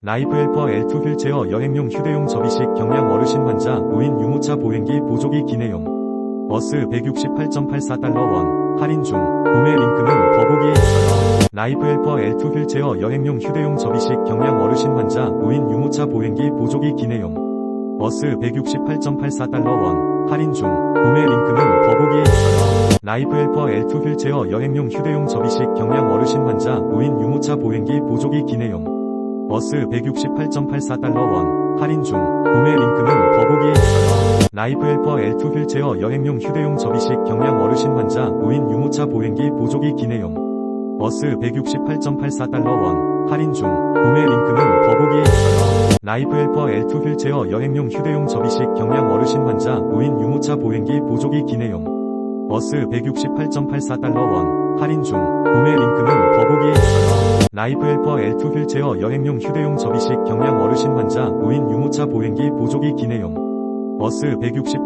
라이프 헬퍼 L2 휠체어 여행용 휴대용 접이식 경량 어르신 환자 노인 유모차 보행기 보조기 기내용. 버스 168.84달러 원. 할인 중. 구매 링크는 더보기에 있어요. 라이프 헬퍼 L2 휠체어 여행용 휴대용 접이식 경량 어르신 환자 노인 유모차 보행기 보조기 기내용. 버스 168.84달러 원. 할인 중. 구매 링크는 더보기에 있어요. 라이프 헬퍼 L2 휠체어 여행용 휴대용 접이식 경량 어르신 환자 노인 유모차 보행기 보조기 기내용 버스 168.84달러 원 할인 중 구매 링크는 더보기에 있어요. 라이프 헬퍼 L2 휠체어 여행용 휴대용 접이식 경량 어르신 환자 노인 유모차 보행기 보조기 기내용 버스 168.84달러 원 할인 중 구매 링크는 더보기에 있어요. 라이프 헬퍼 L2 휠체어 여행용 휴대용 접이식 경량 어르신 환자 노인 유모차 보행기 보조기 기내용 버스 168.84달러 원 할인 중 구매 링크는 더보기에 있어요. 라이프 헬퍼 L2 휠체어 여행용 휴대용 접이식 경량 어르신 환자 노인 유모차 보행기 보조기 기내용. 버스 168